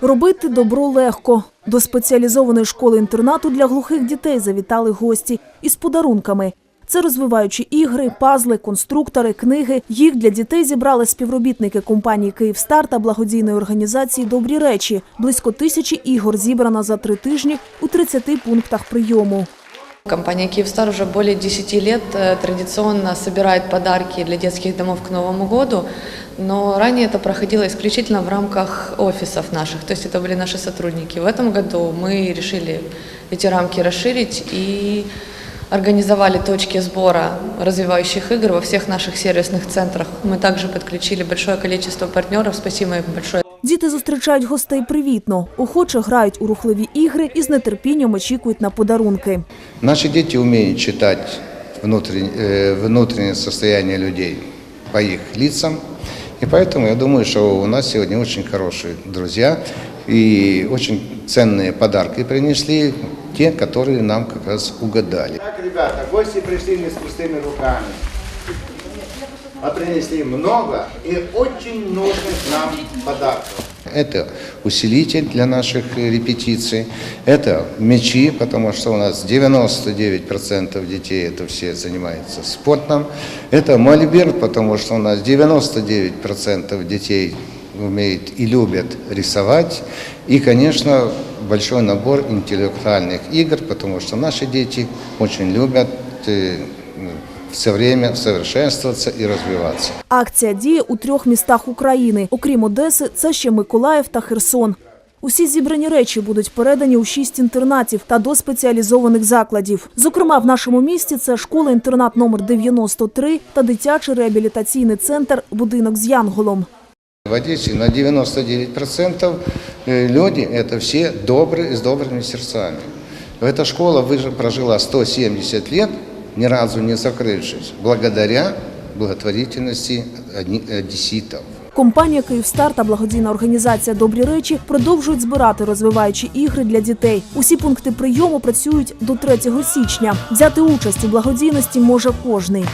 Робити добро легко. До спеціалізованої школи-інтернату для глухих дітей завітали гості із подарунками. Це розвиваючі ігри, пазли, конструктори, книги. Їх для дітей зібрали співробітники компанії «Київстар» та благодійної організації «Добрі речі». Близько тисячі ігор зібрано за три тижні у 30 пунктах прийому. Компания «Киевстар» уже более 10 лет э, традиционно собирает подарки для детских домов к Новому году, но ранее это проходило исключительно в рамках офисов наших, то есть это были наши сотрудники. В этом году мы решили эти рамки расширить и организовали точки сбора развивающих игр во всех наших сервисных центрах. Мы также подключили большое количество партнеров, спасибо им большое. Діти зустрічають гостей привітно, охоче грають у рухливі ігри і з нетерпінням очікують на подарунки. Наши дети умеют читать внутреннее, э, внутреннее состояние людей по их лицам. И поэтому я думаю, что у нас сегодня очень хорошие друзья и очень ценные подарки принесли те, которые нам как раз угадали. Так, ребята, гости пришли не с пустыми руками, А принесли много и очень нужных нам подарков. Это усилитель для наших э, репетиций, это мячи, потому что у нас 99% детей это все занимаются спортом, это мольберт, потому что у нас 99% детей умеют и любят рисовать, и, конечно, большой набор интеллектуальных игр, потому что наши дети очень любят э, все время совершенствоваться и развиваться. Акція діє у трьох містах України. Окрім Одеси, це ще Миколаїв та Херсон. Усі зібрані речі будуть передані у шість інтернатів та до спеціалізованих закладів. Зокрема, в нашому місті це школа-інтернат номер 93 та дитячий реабілітаційний центр Будинок з Янголом. В Одессе на 99% э, люди – это все добрые, с добрыми сердцами. Эта школа выжи- прожила 170 лет, ни разу не закрывшись, благодаря благотворительности одни- одесситов. Компанія «Київстар» та благодійна організація «Добрі речі» продовжують збирати розвиваючі ігри для дітей. Усі пункти прийому працюють до 3 січня. Взяти участь у благодійності може кожний.